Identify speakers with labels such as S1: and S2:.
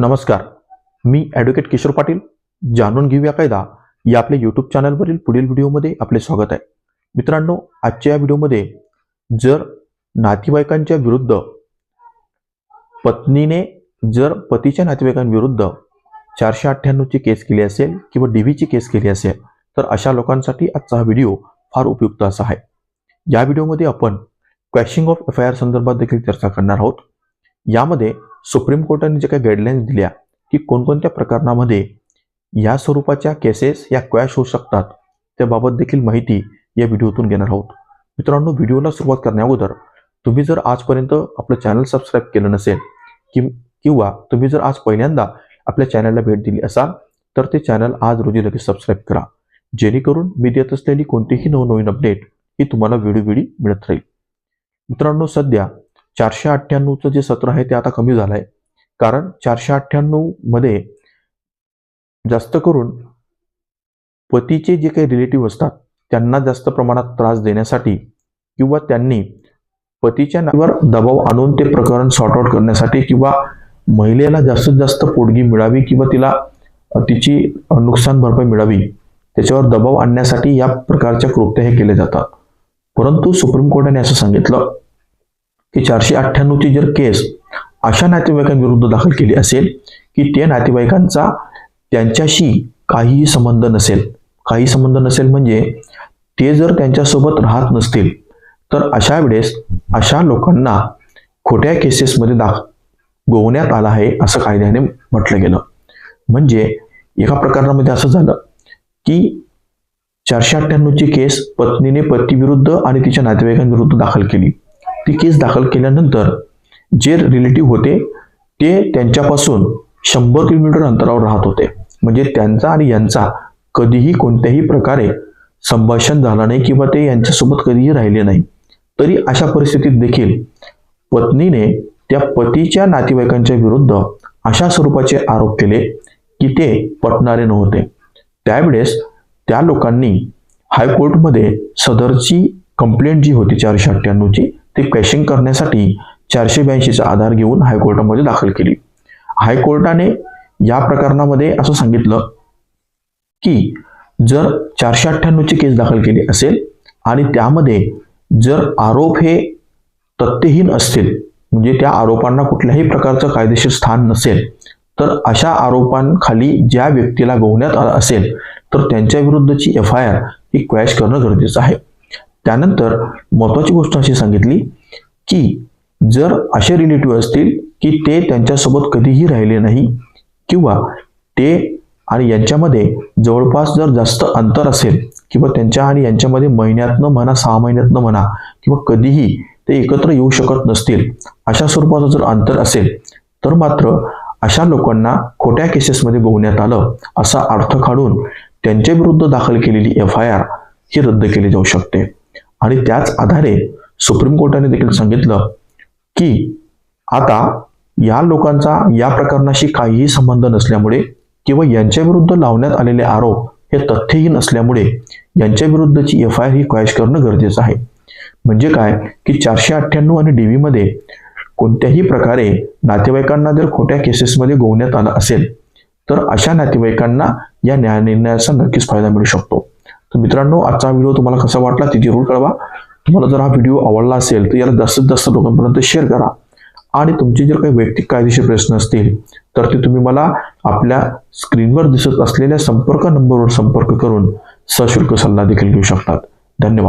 S1: नमस्कार. मी ॲडव्होकेट किशोर पाटील. जाणून घेऊया कायदा. या आपल्या यूट्यूब चॅनलवरील पुढील व्हिडिओमध्ये आपले स्वागत आहे. मित्रांनो आजच्या या व्हिडिओमध्ये जर नातेवाईकांच्या विरुद्ध पत्नीने जर पतीच्या नातेवाईकांविरुद्ध चारशे अठ्ठ्याण्णवची केस केली असेल किंवा डीव्हीची केस केली असेल तर अशा लोकांसाठी आजचा हा व्हिडिओ फार उपयुक्त असा आहे. या व्हिडिओमध्ये आपण quashing of F I R संदर्भात देखील चर्चा करणार आहोत. यामध्ये सुप्रीम कोर्टाने जे काही गाईडलाईन्स दिल्या की कोणकोणत्या प्रकरणामध्ये या स्वरूपाच्या केसेस या क्वॅश होऊ शकतात त्याबाबत देखील माहिती या व्हिडिओतून घेणार आहोत. मित्रांनो व्हिडिओला सुरुवात करण्याअगोदर तुम्ही जर आजपर्यंत आपलं चॅनल सबस्क्राईब केलं नसेल कि किंवा तुम्ही जर आज पहिल्यांदा आपल्या चॅनलला भेट दिली असाल तर ते चॅनल आज रोजी लगेच सबस्क्राईब करा. जेणेकरून मी देत असलेली कोणतीही नवनवीन अपडेट ही तुम्हाला वेळोवेळी मिळत राहील. मित्रांनो सध्या चारशे अठ्ठ्याण्णवचं जे सत्र आहे ते आता कमी झालं आहे कारण चारशे अठ्ठ्याण्णवमध्ये जास्त करून पतीचे जे काही रिलेटिव्ह असतात त्यांना जास्त प्रमाणात त्रास देण्यासाठी किंवा त्यांनी पतीच्या नावावर दबाव आणून ते प्रकरण सॉर्ट आउट करण्यासाठी किंवा महिलेला जास्तीत जास्त पोटगी मिळावी किंवा तिला तिची नुकसान भरपाई मिळावी त्याच्यावर दबाव आणण्यासाठी या प्रकारच्या कृत्य हे केले जातात. परंतु सुप्रीम कोर्टाने असं सांगितलं की चारशे अठ्ठ्याण्णवची जर केस अशा नातेवाईकांविरुद्ध दाखल केली असेल की ते नातेवाईकांचा त्यांच्याशी काहीही संबंध नसेल. काही संबंध नसेल म्हणजे ते जर त्यांच्यासोबत राहत नसतील तर अशा वेळेस अशा लोकांना खोट्या केसेसमध्ये दाख गोवण्यात आला आहे असं कायद्याने म्हटलं गेलं. म्हणजे एका प्रकरणामध्ये असं झालं की चारशे अठ्ठ्याण्णवची केस पत्नीने पतीविरुद्ध आणि तिच्या नातेवाईकांविरुद्ध दाखल केली. ती केस दाखल केल्यानंतर जे रिलेटिव्ह होते ते त्यांच्यापासून शंभर किलोमीटर अंतरावर राहत होते. म्हणजे त्यांचा आणि यांचा कधीही कोणत्याही प्रकारे संभाषण झालं नाही किंवा ते यांच्यासोबत कधीही राहिले नाही. तरी अशा परिस्थितीत देखील पत्नीने त्या पतीच्या नातेवाईकांच्या विरुद्ध अशा स्वरूपाचे आरोप केले की ते पटणारे नव्हते. त्यावेळेस त्या लोकांनी हायकोर्टमध्ये सदरची कंप्लेंट जी होती चारशे अठ्ठ्याण्णवची ती कॅशिंग करण्यासाठी चारशे ब्याऐंशीचा आधार घेऊन हायकोर्टामध्ये दाखल केली. हायकोर्टाने या प्रकरणामध्ये असं सांगितलं की जर चारशे अठ्ठ्याण्णवची केस दाखल केली असेल आणि त्यामध्ये जर आरोप हे तथ्यहीन असतील म्हणजे त्या आरोपांना कुठल्याही प्रकारचं कायदेशीर स्थान नसेल तर अशा आरोपांखाली ज्या व्यक्तीला गोवण्यात आलं असेल तर त्यांच्या विरुद्धची एफ आय आर ही क्वॅश करणं गरजेचं आहे. त्यानंतर महत्वाची गोष्ट अशी सांगितली की जर असे रिलेटिव्ह असतील की ते त्यांच्यासोबत कधीही राहिले नाही किंवा ते आणि यांच्यामध्ये जवळपास जर जास्त अंतर असेल किंवा त्यांच्या आणि यांच्यामध्ये महिन्यातनं म्हणा सहा महिन्यातनं म्हणा किंवा कधीही ते एकत्र येऊ शकत नसतील अशा स्वरूपाचं जर अंतर असेल तर मात्र अशा लोकांना खोट्या केसेसमध्ये गोवण्यात आलं असा अर्थ काढून त्यांच्या विरुद्ध दाखल केलेली एफ आय आर ही रद्द केली जाऊ शकते. आणि त्याच आधारे सुप्रीम कोर्टाने देखील सांगितलं की आता या लोकांचा या प्रकरणाशी काहीही संबंध नसल्यामुळे किंवा यांच्या विरुद्ध लावण्यात आलेले आरोप हे तथ्यहीन असल्यामुळे यांच्या विरुद्धची एफ आय आर ही क्वॅश करणं गरजेचं आहे. म्हणजे काय? की चारशे अठ्ठ्याण्णव आणि डीव्ही मध्ये कोणत्याही प्रकारे नातेवाईकांना जर खोट्या केसेसमध्ये गोवण्यात आलं असेल तर अशा नातेवाईकांना या न्याय निर्णयाचा नक्कीच फायदा मिळू शकतो. तर मित्रांनो आजचा व्हिडिओ तुम्हाला कसा वाटला ते जरूर कळवा. तुम्हाला जर हा व्हिडिओ आवडला असेल तर याला जास्तीत जास्त लोकांपर्यंत शेअर करा. आणि तुमचे जर काही वैयक्तिक कायदेशीर प्रश्न असतील तर ते तुम्ही मला आपल्या स्क्रीनवर दिसत असलेल्या संपर्क नंबरवर संपर्क करून सशुल्क सल्ला देखील घेऊ शकतात. धन्यवाद.